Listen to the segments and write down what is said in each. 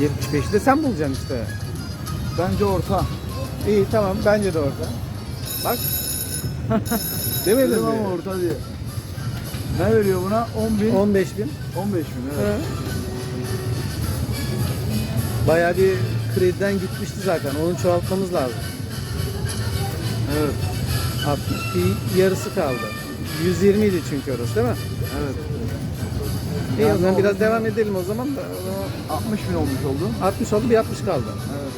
75'i de sen bulacaksın işte. Bence orta. İyi tamam bence de orada. Bak. Demedim Dedim ama mi? orta diye. Ne veriyor buna? 10 bin. 15 bin. 15 bin evet. He. Bayağı bir krediden gitmişti zaten. Onu çoğaltmamız lazım. Evet. 60 bir yarısı kaldı. 120 idi çünkü orası değil mi? Evet. İyi o zaman biraz devam edelim o zaman da. O zaman 60 bin olmuş oldu. 60 oldu bir 60 kaldı. Evet.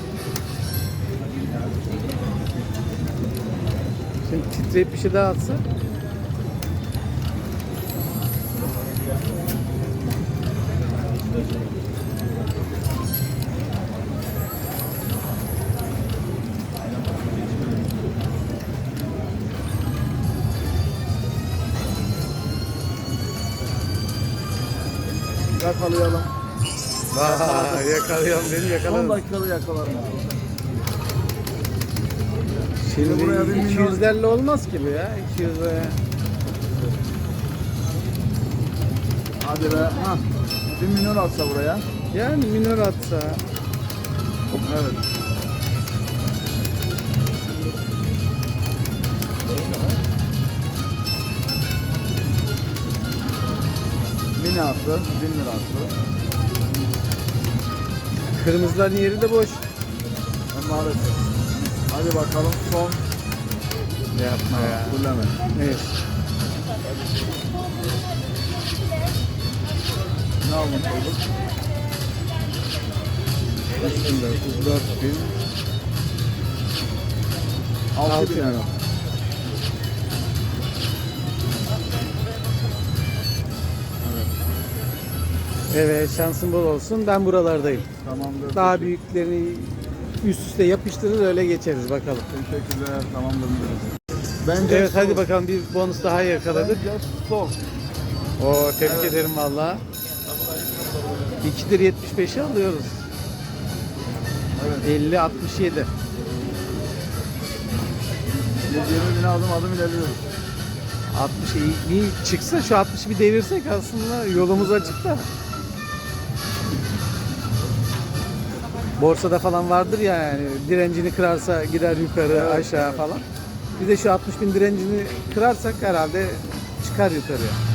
Şimdi titreyip bir şey daha atsa. Yakalayalım. Vay yakalayalım beni Son yakalayalım. dakikada yakalarım. Şimdi buraya bir milyon- 200'lerle olmaz ki bu ya. 200 'le. Hadi be. Ha. 1 milyon atsa buraya. Yani minör atsa. Evet. Mini attı. 1000 lira attı. Kırmızıların yeri de boş. E, maalesef. Hadi bakalım son Yapma ya. kulleme. Evet. Ne almış olduk? 3900, 4000, 6 Altı bin lira. Evet şansın bol olsun. Ben buralardayım. Tamamdır. Daha büyüklerini üst üste yapıştırır öyle geçeriz bakalım. Teşekkürler. Tamamdır. Bence Evet hadi bakalım bir bonus daha yakaladık. Sol. Oo tebrik ederim valla. 2'dir 75'i alıyoruz. Evet. 50 67. 120 bin adım adım ilerliyoruz. 60 iyi, iyi çıksa şu 60'ı bir devirsek aslında yolumuz açık da. Borsada falan vardır ya yani direncini kırarsa gider yukarı Evet, aşağı falan. Bir de şu 60 bin direncini kırarsak herhalde çıkar yukarıya.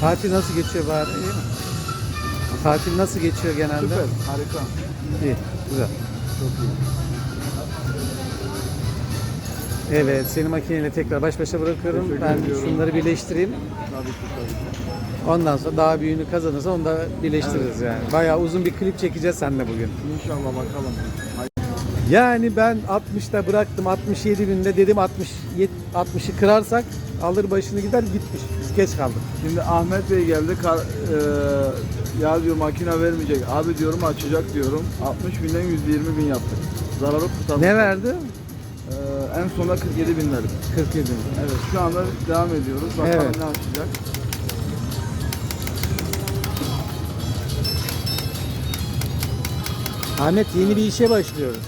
Tatil nasıl geçiyor bari? İyi mi? Tatil nasıl geçiyor genelde? Süper. Harika. İyi, güzel. Çok iyi. Evet, seni makineyle tekrar baş başa bırakıyorum. Teşekkür Ben ediyorum. şunları birleştireyim. Tabii ki tabii ki. Ondan sonra daha büyüğünü kazanırsa onu da birleştiririz yani. Bayağı uzun bir klip çekeceğiz seninle bugün. İnşallah bakalım. Hay- Yani ben 60'ta bıraktım 67 binde dedim 60 yet- 60'ı kırarsak alır başını gider gitmiş. Biz geç kaldık. Şimdi Ahmet Bey geldi. Kar, e, ya diyor makine vermeyecek. Abi diyorum açacak diyorum. 60 binden 120 bin yaptık. Zararı kurtardık. Ne verdi? E, en sonunda 47 bin verdim. 47. Evet şu anda devam ediyoruz. Bakalım Evet. ne açacak. Ahmet yeni bir işe başlıyoruz.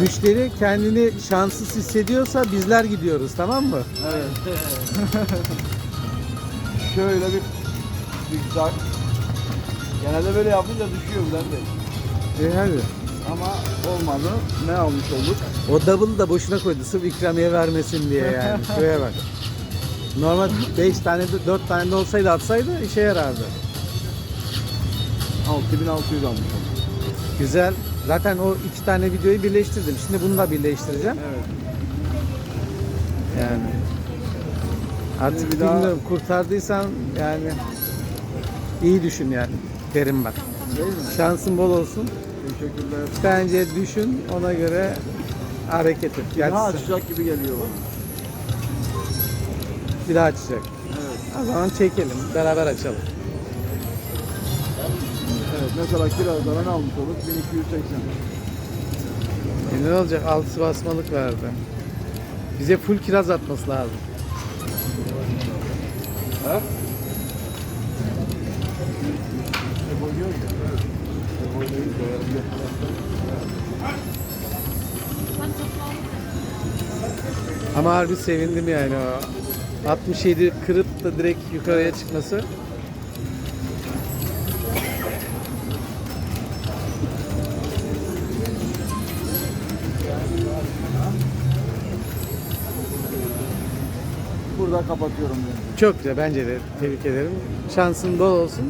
Müşteri kendini şanssız hissediyorsa bizler gidiyoruz tamam mı? Evet. Şöyle bir zigzag. Genelde böyle yapınca düşüyor Bülent Bey. E hadi. Ama olmadı. Ne almış olduk? O double'ı da boşuna koydu sırf ikramiye vermesin diye yani. Şuraya bak. Normal 5 tane de 4 tane de olsaydı atsaydı işe yarardı. 6600 almış olduk. Güzel. Zaten o iki tane videoyu birleştirdim. Şimdi bunu da birleştireceğim. Evet. Yani. Artık bir daha- bilmiyorum kurtardıysan yani iyi düşün yani derim ben. Değil mi? Şansın bol olsun. Teşekkürler. Bence düşün ona göre hareket et. Bir daha açacak gibi geliyor bana. bir daha açacak. Evet. O zaman çekelim. Beraber açalım. Evet. Mesela kirazlara ne almış olduk? 1280. E ne olacak? Altısı basmalık verdi. Bize full kiraz atması lazım. Ha? Ama harbi sevindim yani o 67 kırıp da direkt yukarıya çıkması. Burada kapatıyorum ben. Çok güzel bence de tebrik ederim. Şansın bol olsun.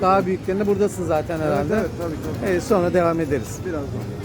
Daha büyüklerinde buradasın zaten herhalde. Evet, evet tabii tabii. Evet, sonra devam ederiz. Birazdan.